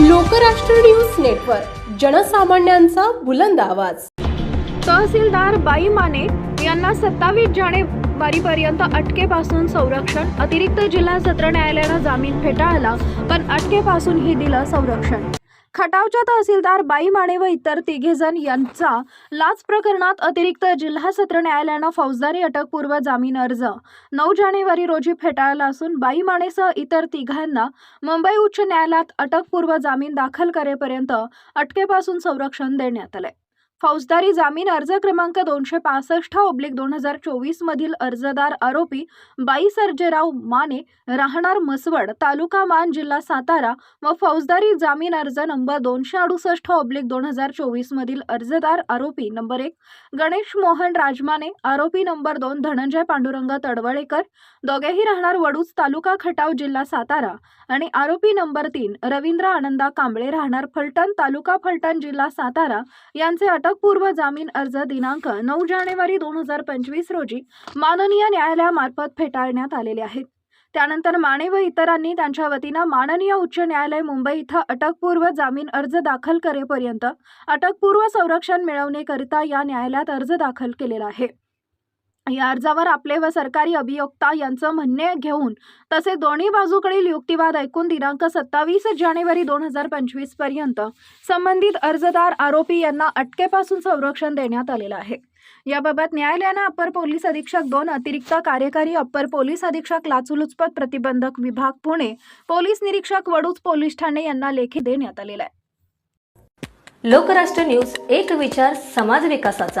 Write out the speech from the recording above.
Lokrashtra news network जनसामान्यांचा बुलंद आवाज. तहसीलदार बाई माने यांना सत्तावीस जानेवारीपर्यंत अटकेपासून संरक्षण अतिरिक्त जिल्हा सत्र न्यायालयानं जामीन फेटाळला पण अटकेपासूनही दिलं संरक्षण. खटावच्या तहसीलदार बाई माने व इतर तिघेजण यांचा लाच प्रकरणात अतिरिक्त जिल्हा सत्र न्यायालयानं फौजदारी अटकपूर्व जामीन अर्ज. नऊ जानेवारी रोजी फेटाळला असून बाई मानेसह इतर तिघांना मुंबई उच्च न्यायालयात अटकपूर्व जामीन दाखल करेपर्यंत अटकेपासून संरक्षण देण्यात आलंय. फौजदारी जामीन अर्ज क्रमांक दोनशे पासष्ट ओब्लिक दोन हजार चोवीस मधील अर्जदार आरोपी बाई सर्जेराव माने राहणार मसवड तालुका मान जिल्हा सातारा व फौजदारी जामीन अर्ज नंबर दोनशे अडुसष्ट ओब्लिक दोन हजार चोवीस मधील अर्जदार आरोपी नंबर एक गणेश मोहन राजमाने आरोपी नंबर दोन धनंजय पांडुरंग तडवळेकर दोघेही राहणार वडूज तालुका खटाव जिल्हा सातारा आणि आरोपी नंबर तीन रवींद्र आनंदा कांबळे राहणार फलटण तालुका फलटण जिल्हा सातारा यांचे अटक अटकपूर्व जामीन अर्ज दिनांक नऊ जानेवारी दोन हजार पंचवीस रोजी माननीय न्यायालयामार्फत फेटाळण्यात आलेले आहेत. त्यानंतर माने व इतरांनी त्यांच्या वतीनं माननीय उच्च न्यायालय मुंबई इथं अटकपूर्व जामीन अर्ज दाखल करेपर्यंत अटकपूर्व संरक्षण मिळवण्याकरिता या न्यायालयात अर्ज दाखल केलेला आहे. या अर्जावर आपले व सरकारी अभियोक्ता यांचं म्हणणे घेऊन तसे दोन्ही बाजूकडील युक्तिवाद ऐकून दिनांक सत्तावीस जानेवारी दोन हजार पंचवीसपर्यंत संबंधित अर्जदार आरोपी यांना अटकेपासून संरक्षण देण्यात आलेलं आहे. याबाबत न्यायालयानं अप्पर पोलीस अधीक्षक दोन अतिरिक्त कार्यकारी अप्पर पोलीस अधीक्षक लाचलुचपत प्रतिबंधक विभाग पुणे पोलीस निरीक्षक वडूज पोलीस ठाणे यांना लेखी देण्यात आलेला आहे. लोकराष्ट्र न्यूज एक विचार समाज विकासाचा.